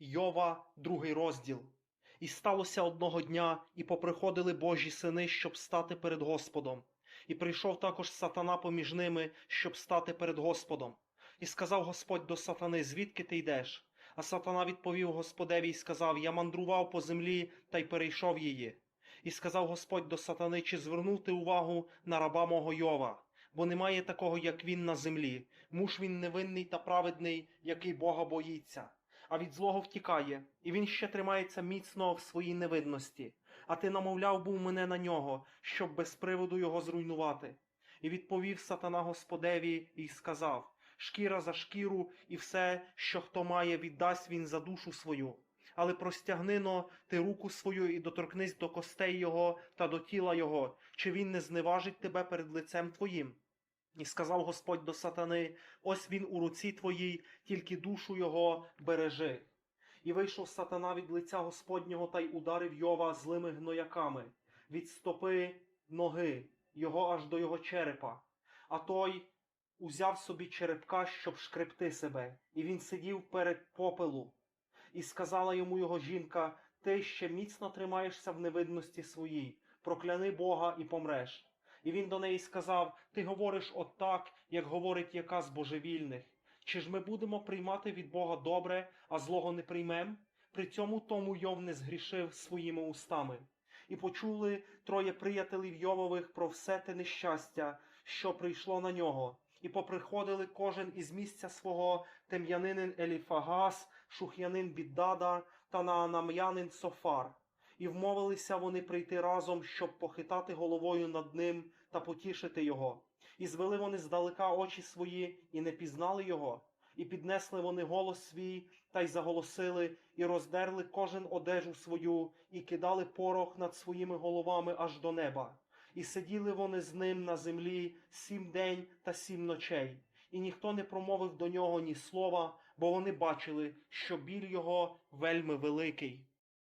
Йова, другий розділ. І сталося одного дня, і поприходили Божі сини, щоб стати перед Господом. І прийшов також сатана поміж ними, щоб стати перед Господом. І сказав Господь до сатани, звідки ти йдеш? А сатана відповів Господеві і сказав: Я мандрував по землі та й перейшов її. І сказав Господь до сатани, чи звернути увагу на раба мого Йова, бо немає такого, як він на землі. Муж він невинний та праведний, який Бога боїться а від злого втікає, і він ще тримається міцно в своїй невидності. А ти намовляв був мене на нього, щоб без приводу його зруйнувати. І відповів сатана Господеві і сказав: Шкіра за шкіру, і все, що хто має, віддасть він за душу свою. Але простягнино ти руку свою і доторкнись до костей його та до тіла його, чи він не зневажить тебе перед лицем твоїм. І сказав Господь до сатани: Ось він у руці твоїй, тільки душу його бережи. І вийшов сатана від лиця Господнього та й ударив Йова злими гнояками, від стопи ноги, його аж до його черепа. А той узяв собі черепка, щоб шкребти себе, і він сидів перед попелу. І сказала йому його жінка: Ти ще міцно тримаєшся в невидності своїй, прокляни Бога і помреш. І він до неї сказав: Ти говориш отак, як говорить яка з божевільних. Чи ж ми будемо приймати від Бога добре, а злого не приймем? При цьому тому Йов не згрішив своїми устами. І почули троє приятелів Йовових про все те нещастя, що прийшло на нього, і поприходили кожен із місця свого тем'янинин Еліфагас, шух'янин Біддада та наанам'янин Софар. І вмовилися вони прийти разом, щоб похитати головою над ним та потішити його. І звели вони здалека очі свої, і не пізнали його. І піднесли вони голос свій, та й заголосили, і роздерли кожен одежу свою, і кидали порох над своїми головами аж до неба. І сиділи вони з ним на землі сім день та сім ночей. І ніхто не промовив до нього ні слова, бо вони бачили, що біль його вельми великий.